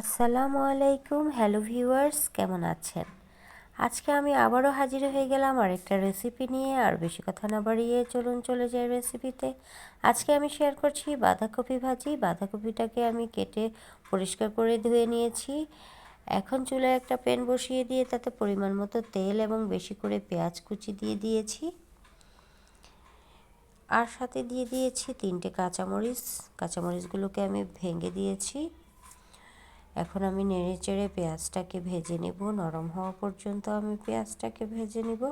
আসসালামু আলাইকুম, hello viewers, কেমন আছেন? আজকে আমি আবারও হাজির হয়ে গেলাম আরেকটা রেসিপি নিয়ে, আর বেশি কথা না বাড়িয়ে চলুন চলে যাই রেসিপিতে আজকে আমি শেয়ার করছি বাঁধাকপি ভাজি। বাঁধাকপিটাকে আমি কেটে পরিষ্কার করে ধুয়ে নিয়েছি। এখন চুলায় একটা প্যান বসিয়ে দিয়ে তাতে পরিমাণ মতো তেল এবং বেশি করে পেঁয়াজ কুচি দিয়ে দিয়েছি। আর সাথে দিয়ে দিয়েছি তিনটে কাঁচামরিচ। কাঁচামরিচগুলোকে আমি ভেঙে দিয়েছি। এখন আমি নেড়ে চেড়ে পেঁয়াজটাকে ভেজে নেব। নরম হওয়া পর্যন্ত আমি পেঁয়াজটাকে ভেজে নেব।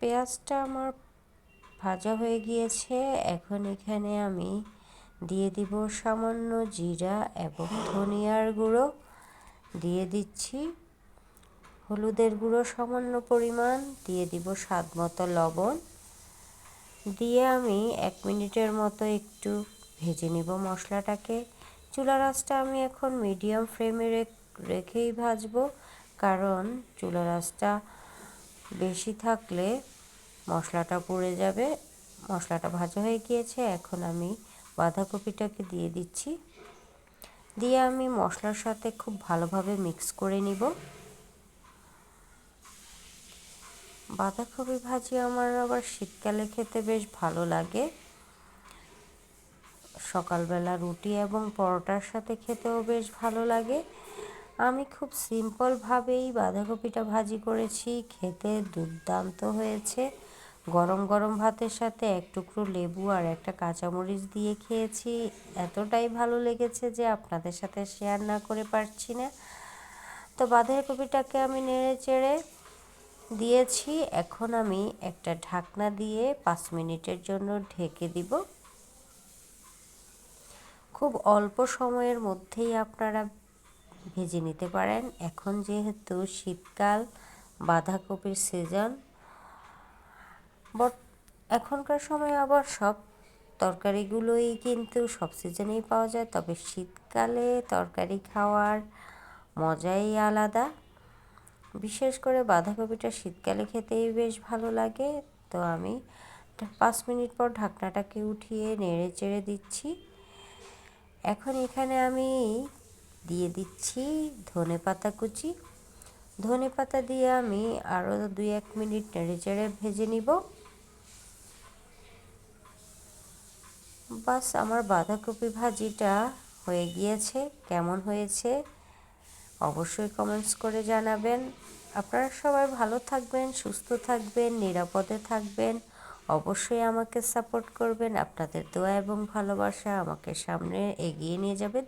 পেঁয়াজটা আমার ভাজা হয়ে গিয়েছে। এখন এখানে আমি দিয়ে দিব সামান্য জিরা এবং ধনিয়ার গুঁড়ো। দিয়ে দিচ্ছি হলুদের গুঁড়ো সামান্য পরিমাণ। দিয়ে দিব স্বাদ মতো লবণ। দিয়ে আমি এক মিনিটের মতো একটু ভেজে নেব মশলাটাকে। চুলা রাসটা আমি এখন মিডিয়াম ফ্লেমে রেখেই ভাজবো, কারণ চুলা রাসটা বেশি থাকলে মশলাটা পুড়ে যাবে। মশলাটা ভাজা হয়ে গিয়েছে, এখন আমি বাঁধাকপিটাকে দিয়ে দিচ্ছি। দিয়ে আমি মশলার সাথে খুব ভালোভাবে মিক্স করে নিব। বাঁধাকপি ভাজি আমার আবার শীতকালে খেতে বেশ ভালো লাগে। সকালবেলা রুটি এবং পরোটার সাথে খেতেও বেশ ভালো লাগে। আমি খুব সিম্পলভাবেই বাঁধাকপিটা ভাজি করেছি, খেতে দুর্দান্ত হয়েছে। গরম গরম ভাতের সাথে এক টুকরো লেবু আর একটা কাঁচামরিচ দিয়ে খেয়েছি। এতটাই ভালো লেগেছে যে আপনাদের সাথে শেয়ার না করে পারছি না। তো বাঁধাকপিটাকে আমি নেড়ে চেড়ে দিয়েছি। এখন আমি একটা ঢাকনা দিয়ে পাঁচ মিনিটের জন্য ঢেকে দিব। খুব অল্প সময়ের মধ্যেই আপনারা ভেজে নিতে পারেন। এখন যেহেতু শীতকাল, বাঁধাকপির সিজন, বট এখনকার সময় আবার সব তরকারিগুলোই কিন্তু সব সিজনেই পাওয়া যায়, তবে শীতকালে তরকারি খাওয়ার মজাই আলাদা। বিশেষ করে বাঁধাকপিটা শীতকালে খেতেই বেশ ভালো লাগে। তো আমি পাঁচ মিনিট পর ঢাকনাটাকে উঠিয়ে নেড়ে চেড়ে দিচ্ছি। এখন এখানে আমি দিয়ে দিচ্ছি ধনে পাতা কুচি। ধনে পাতা দিয়ে আমি আরও দুই এক মিনিট নেড়ে চেড়ে ভেজে নিব। বাস আমার বাঁধাকপি ভাজিটা হয়ে গিয়েছে। কেমন হয়েছে অবশ্যই কমেন্টস করে জানাবেন। আপনারা সবাই ভালো থাকবেন, সুস্থ থাকবেন, নিরাপদে থাকবেন। অবশ্যই আমাকে সাপোর্ট করবেন। আপনাদের দোয়া এবং ভালোবাসা আমাকে সামনে এগিয়ে নিয়ে যাবে।